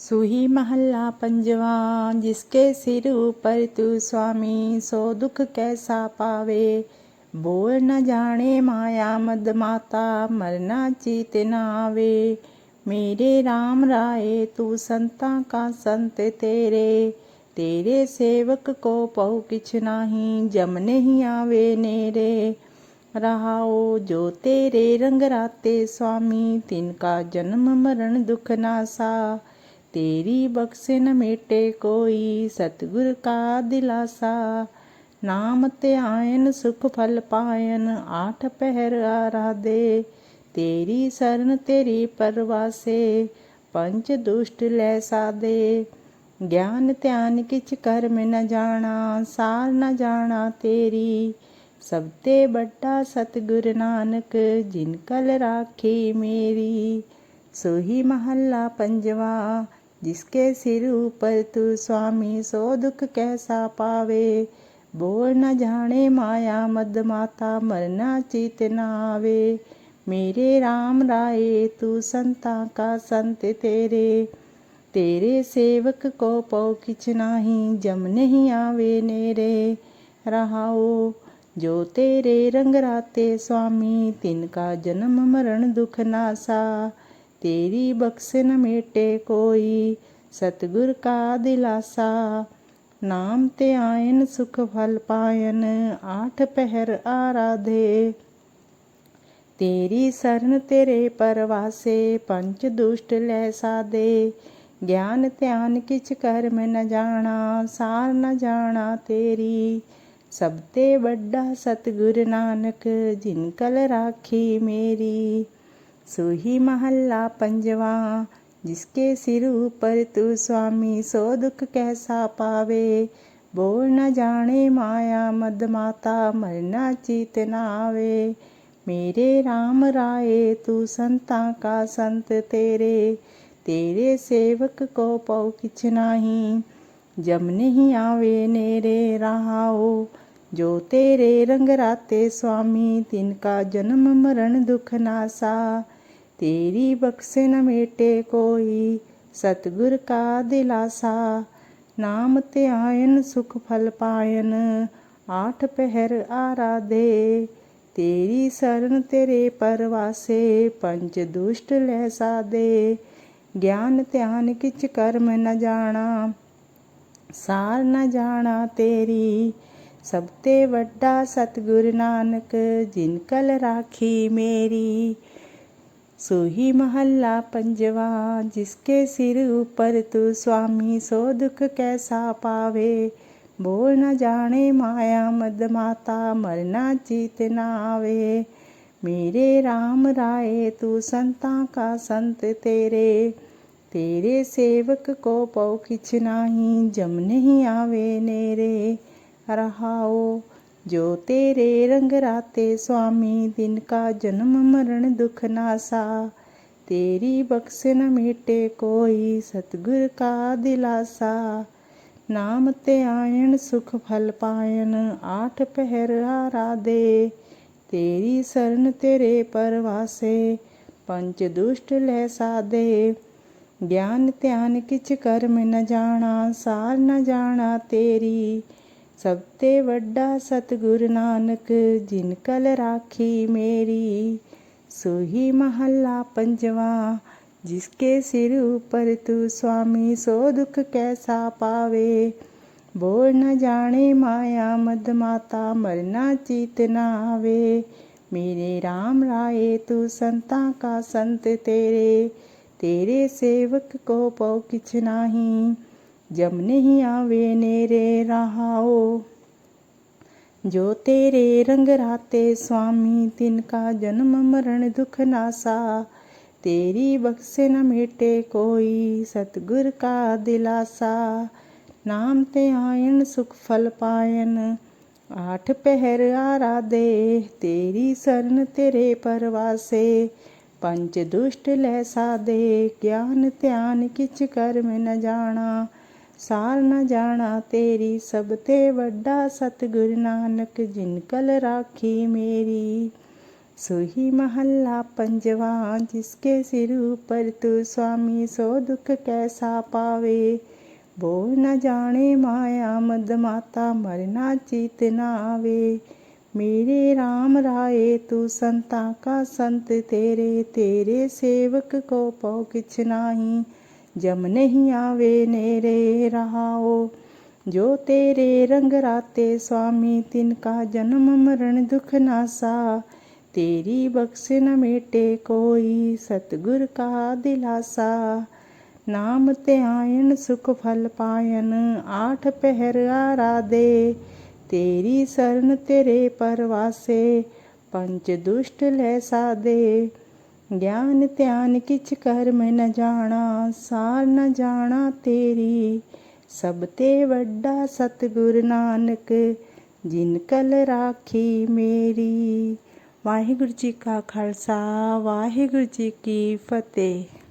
ਸੁਹੀ ਮਹੱਲਾ ਪੰਜਵਾ ਜਿਸ ਕੇ ਸਿਰ ਉਪਰ ਤੂ ਸੁਆਮੀ ਸੋ ਦੁਖ ਕੈਸਾ ਪਾਵੇ ਬੋਲ ਨ ਜਾਣੇ ਮਾਇਆ ਮਦ ਮਾਤਾ ਮਰਨਾ ਚੀਤ ਨ ਆਵੇ ਮੇਰੇ RAM ਰਾਏ ਤੂ ਸੰਤਾਂ ਕਾ ਸੰਤ ਤੇਰੇ ਤੇਰੇ ਸੇਵਕ ਕੋ ਪਉ ਕਿਛ ਨਾਹੀ ਜਮ ਨਹੀਂ ਆਵੇ ਨੇਰੇ ਰਹਾਓ ਜੋ ਤੇਰੇ ਰੰਗ ਰਾਤੇ ਸੁਆਮੀ ਤਿਨ ਕਾ ਜਨਮ ਮਰਨ ਦੁਖ ਨਾਸਾ ਤੇਰੀ ਬਖਸ਼ੇ ਨ ਮੇਟੇ ਕੋਈ, ਸਤਿਗੁਰ ਕਾ ਦਿਲਾਸਾ। ਨਾਮ ਧਿਆਇਨ ਸੁਖ ਫਲ ਪਾਇਨ, ਆਠ ਪਹਿਰ ਆਰਾਧੇ। ਤੇਰੀ ਸਰਨ ਤੇਰੀ ਪਰਵਾਸੇ, ਪੰਜ ਦੁਸ਼ਟ ਲੈ ਸਾਦੇ। ਗਿਆਨ ਧਿਆਨ ਕਿਛ ਕਰਮ ਨ ਜਾਣਾ, ਸਾਰ ਨ ਜਾਣਾ ਤੇਰੀ। ਸਭ ਤੇ ਵੱਡਾ ਸਤਿਗੁਰ ਨਾਨਕ, ਜਿਨ ਕਲ ਰਾਖੀ ਮੇਰੀ। ਸੋਹੀ ਮਹੱਲਾ ਪੰਜਵਾ ਜਿਸਕੇ ਸਿਰ ਉਪਰ ਤੂ ਸੁਆਮੀ ਸੋ ਦੁਖ ਕੈਸਾ ਪਾਵੇ ਬੋਲ ਨ ਜਾਣੇ ਮਾਇਆ ਮਦ ਮਾਤਾ ਮਰਨਾ ਚਿਤ ਨ ਆਵੇ ਮੇਰੇ RAM ਰਾਏ ਤੂ ਸੰਤਾਂ ਕਾ ਸੰਤ ਤੇਰੇ ਤੇਰੇ ਸੇਵਕ ਕੋ ਪਉ ਕਿਛ ਨਾਹੀ ਜਮ ਨਹੀਂ ਆਵੇ ਨੇਰੇ ਰਹਾਓ ਜੋ ਤੇਰੇ ਰੰਗ ਰਾਤੇ ਸੁਆਮੀ ਤਿਨ ਕਾ ਜਨਮ ਮਰਨ ਦੁਖ ਨਾਸਾ ਤੇਰੀ ਬਖਸ਼ ਨ ਮੇਟੇ ਕੋਈ, ਸਤਿਗੁਰ ਕਾ ਦਿਲਾਸਾ। ਨਾਮ ਤੇ ਆਇਨ, ਸੁਖ ਫਲ ਪਾਇਨ, ਆਠ ਪਹਿਰ ਆਰਾਧੇ। ਤੇਰੀ ਸਰਨ ਤੇਰੇ ਪਰਵਾਸੇ, ਪੰਜ ਦੁਸ਼ਟ ਲੈ ਸਾਦੇ। ਗਿਆਨ ਧਿਆਨ ਕਿਛ ਕਰਮ ਨ ਜਾਣਾ, ਸਾਰ ਨ ਜਾਣਾ ਤੇਰੀ। ਸਭ ਤੇ ਵੱਡਾ ਸਤਿਗੁਰ ਨਾਨਕ, ਜਿਨ ਕਲ ਰਾਖੀ ਮੇਰੀ। ਸੋਹੀ ਮਹੱਲਾ ਪੰਜਵਾ ਜਿਸਕੇ ਸਿਰ ਉਪਰ ਤੂ ਸੁਆਮੀ ਸੋ ਦੁਖ ਕੈਸਾ ਪਾਵੇ ਬੋਲ ਨ ਜਾਣੇ ਮਾਇਆ ਮਦ ਮਾਤਾ ਮਰਨਾ ਚੀਤ ਨ ਆਵੇ ਮੇਰੇ RAM ਰਾਏ ਤੂ ਸੰਤਾਂ ਕਾ ਸੰਤ ਤੇਰੇ ਤੇਰੇ ਸੇਵਕ ਕੋ ਪਉ ਕਿਛ ਨਾਹੀ ਜਮ ਨਹੀਂ ਆਵੇ ਨੇਰੇ ਰਹਾਓ ਜੋ ਤੇਰੇ ਰੰਗ ਰਾਤੇ ਸੁਆਮੀ ਤਿਨ ਕਾ ਜਨਮ ਮਰਨ ਦੁਖ ਨਾਸਾ ਤੇਰੀ ਬਖਸ਼ੇ ਨ ਮੇਟੇ ਕੋਈ, ਸਤਿਗੁਰ ਕਾ ਦਿਲਾਸਾ, ਨਾਮ ਧਿਆਇਨ ਸੁਖ ਫਲ ਪਾਇਨ, ਆਠ ਪਹਿਰ ਆਰਾਧੇ, ਤੇਰੀ ਸਰਨ ਤੇਰੇ ਪਰਵਾਸੇ, ਪੰਜ ਦੁਸ਼ਟ ਲੈ ਸਾਦੇ, ਗਿਆਨ ਧਿਆਨ ਕਿਛ ਕਰਮ ਨ ਜਾਣਾ, ਸਾਰ ਨ ਜਾਣਾ ਤੇਰੀ, ਸਭ ਤੇ ਵੱਡਾ ਸਤਿਗੁਰ ਨਾਨਕ, ਜਿਨ ਕਲ ਰਾਖੀ ਮੇਰੀ ਸੋਹੀ ਮਹੱਲਾ ਪੰਜਵਾ, ਜਿਸਕੇ ਸਿਰ ਉਪਰ ਤੂ ਸੁਆਮੀ ਸੋ ਦੁਖ ਕੈਸਾ ਪਾਵੇ। ਬੋਲ ਨ ਜਾਣੇ ਮਾਇਆ ਮਦ ਮਾਤਾ ਮਰਨਾ ਚੀਤ ਨ ਆਵੇ। ਮੇਰੇ RAM ਰਾਏ, ਤੂ ਸੰਤਾਂ ਕਾ ਸੰਤ ਤੇਰੇ। ਤੇਰੇ ਸੇਵਕ ਕੋ ਪਉ ਕਿਛ ਨਾਹੀ, ਜਮ ਨਹੀਂ ਆਵੇ ਨੇਰੇ। ਰਹਾਓ ਜੋ ਤੇਰੇ ਰੰਗ ਰਾਤੇ ਸੁਆਮੀ, ਦਿਨ ਕਾ ਜਨਮ ਮਰਨ ਦੁਖ ਨਾਸਾ। ਤੇਰੀ ਬਖਸ਼ ਨ ਮੇਟੇ ਕੋਈ ਸਤਿਗੁਰ ਕਾ ਦਿਲਾਸਾ। ਨਾਮ ਤੇ ਆਇਣ, ਸੁਖ ਫਲ ਪਾਇਨ ਆਠ ਪਹਿਰ ਆਰਾਧੇ। ਤੇਰੀ ਸਰਨ ਤੇਰੇ ਪਰਵਾਸੇ, ਪੰਜ ਦੁਸ਼ਟ ਲੈ ਸਾਦੇ। ਗਿਆਨ ਧਿਆਨ ਕਿਛ ਕਰਮ ਨ ਜਾਣਾ, ਸਾਰ ਨ ਜਾਣਾ ਤੇਰੀ। ਸਭ ਤੇ ਵੱਡਾ ਸਤਿਗੁਰ ਨਾਨਕ, ਜਿਨ ਕਲ ਰਾਖੀ ਮੇਰੀ, ਸੋਹੀ ਮਹੱਲਾ ਪੰਜਵਾ, ਜਿਸਕੇ ਸਿਰ ਉਪਰ ਤੂੰ ਸੁਆਮੀ, ਸੋ ਦੁਖ ਕੈਸਾ ਪਾਵੇ? ਬੋਲ ਨ ਜਾਣੇ ਮਾਇਆ ਮਦ ਮਾਤਾ, ਮਰਨਾ ਚੀਤ ਨ ਆਵੇ। ਮੇਰੇ RAM ਰਾਏ, ਤੂੰ ਸੰਤਾ ਕਾ ਸੰਤ ਤੇਰੇ ਤੇਰੇ ਸੇਵਕ ਕੋ ਪਉ ਕਿਛ ਨਾਹੀ। ਜਮ ਨਹੀਂ ਆਵੇ ਨੇਰੇ ਰਹਾਓ। ਜੋ ਤੇਰੇ ਰੰਗ ਰਾਤੇ ਸੁਆਮੀ, ਤਿਨ ਕਾ ਜਨਮ ਮਰਨ ਦੁਖ ਨਾਸਾ। ਤੇਰੀ ਬਖਸ਼ੇ ਨ ਮੇਟੇ ਕੋਈ ਸਤਿਗੁਰ ਕਾ ਦਿਲਾਸਾ। ਨਾਮ ਤੇ ਆਇਨ ਸੁਖ ਫਲ ਪਾਇਨ ਆਠ ਪਹਿਰ ਆਰਾਧੇ। ਤੇਰੀ ਸਰਨ ਤੇਰੇ ਪਰਵਾਸੇ, ਪੰਜ ਦੁਸ਼ਟ ਲੈ ਸਾਦੇ। ਗਿਆਨ ਧਿਆਨ ਕਿਛ ਕਰਮ ਨ ਜਾਣਾ। ਸਾਰ ਨ ਜਾਣਾ ਤੇਰੀ ਸਭ ਤੇ ਵੱਡਾ ਸਤਿਗੁਰ ਨਾਨਕ ਜਿਨ ਕਲ ਰਾਖੀ ਮੇਰੀ ਸੋਹੀ ਮਹੱਲਾ ਪੰਜਵਾ ਜਿਸਕੇ ਸਿਰ ਉਪਰ ਤੂ ਸੁਆਮੀ ਸੋ ਦੁਖ ਕੈਸਾ ਪਾਵੇ ਬੋਲ ਨ ਜਾਣੇ ਮਾਇਆ ਮਦ ਮਾਤਾ ਮਰਨਾ ਚੀਤ ਨਾ ਆਵੇ मेरे राम राय तू संता का संत तेरे तेरे सेवक को पौ किछ नाही ਜਮ ਨਹੀਂ ਆਵੇ ਨੇਰੇ ਰਹਾਓ। ਜੋ ਤੇਰੇ ਰੰਗ ਰਾਤੇ ਸਵਾਮੀ ਤਿਨ ਕਾ ਜਨਮ ਮਰਨ ਦੁਖ ਨਾਸਾ। ਤੇਰੀ ਬਖਸ਼ ਨ ਮੇਟੇ ਕੋਈ ਸਤਗੁਰ ਕਾ ਦਿਲਾਸਾ। ਨਾਮ ਤੇ ਆਇਨ ਸੁਖ ਫਲ ਪਾਇਨ, ਆਠ ਪਹਿਰ ਆਰਾਦੇ ਤੇਰੀ ਸਰਨ ਤੇਰੇ ਪਰਵਾਸੇ, ਪੰਜ ਦੁਸ਼ਟ ਲੈ ਸਾਦੇ। ਗਿਆਨ ਧਿਆਨ ਕਿਛ ਕਰਮ ਨ ਜਾਣਾ, ਸਾਰ ਨ ਜਾਣਾ ਤੇਰੀ। ਸਭ ਤੇ ਵੱਡਾ ਸਤਿਗੁਰ ਨਾਨਕ, ਜਿਨ ਕਲ ਰਾਖੀ ਮੇਰੀ। ਵਾਹਿਗੁਰੂ ਜੀ ਕਾ ਖਾਲਸਾ, ਵਾਹਿਗੁਰੂ ਜੀ ਕੀ ਫਤਿਹ।